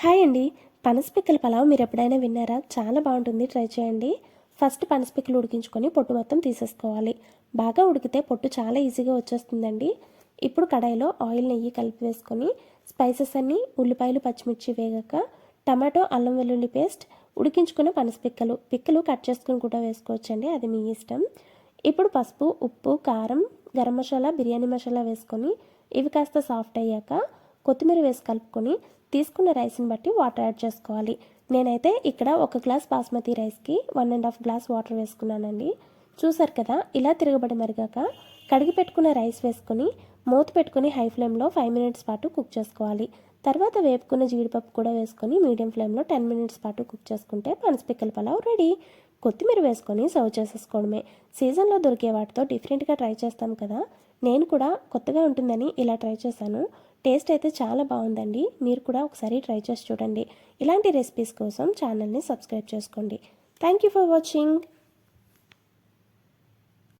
Hi అండి. పనసపిక్కల పలావ్ మీరు ఎప్పుడైనా విన్నారా? చాలా బాగుంటుంది. ట్రై చేయండి. ఫస్ట్ పనసపిక్కలు ఉడికించుకొని పొట్టు మొత్తం తీసేసుకోవాలి. బాగా ఉడికితే పొట్టు చాలా ఈజీగా వచ్చేస్తుందండి. ఇప్పుడు కడాయిలో ఆయిల్ నెయ్యి కలిపి వేసుకొని స్పైసెస్ అన్నీ ఉల్లిపాయలు పచ్చిమిర్చి వేగాక టమాటో అల్లం వెల్లుల్లి పేస్ట్ ఉడికించుకున్న పనసపిక్కలు. పిక్కలు కట్ చేసుకుని కూడా వేసుకోవచ్చండి. అది మీ ఇష్టం. ఇప్పుడు పసుపు ఉప్పు కారం గరం మసాలా బిర్యానీ మసాలా వేసుకొని ఇవి కాస్త సాఫ్ట్ అయ్యాక కొత్తిమీర వేసి కలుపుకొని తీసుకున్న రైస్ని బట్టి వాటర్ యాడ్ చేసుకోవాలి. నేనైతే ఇక్కడ ఒక గ్లాస్ బాస్మతి రైస్కి one and half glass water వేసుకున్నానండి. చూసారు కదా ఇలా తిరగబడి మరిగాక కడిగి పెట్టుకున్న రైస్ వేసుకొని మూత పెట్టుకుని హై ఫ్లేమ్లో ఫైవ్ మినిట్స్ పాటు కుక్ చేసుకోవాలి. తర్వాత వేపుకున్న జీడిపప్పు కూడా వేసుకొని మీడియం ఫ్లేమ్లో టెన్ మినిట్స్ పాటు కుక్ చేసుకుంటే పనసపిక్కల పలావ్ రెడీ. కొత్తిమీర వేసుకొని సర్వ్ చేసేసుకోవడమే. సీజన్లో దొరికే వాటితో డిఫరెంట్గా ట్రై చేస్తాం కదా. నేను కూడా కొత్తగా ఉంటుందని ఇలా ట్రై చేశాను. టేస్ట్ అయితే చాలా బాగుందండి. మీరు కూడా ఒకసారి ట్రై చేసి చూడండి. ఇలాంటి రెసిపీస్ కోసం ఛానల్ని సబ్స్క్రైబ్ చేసుకోండి. Thank you for watching.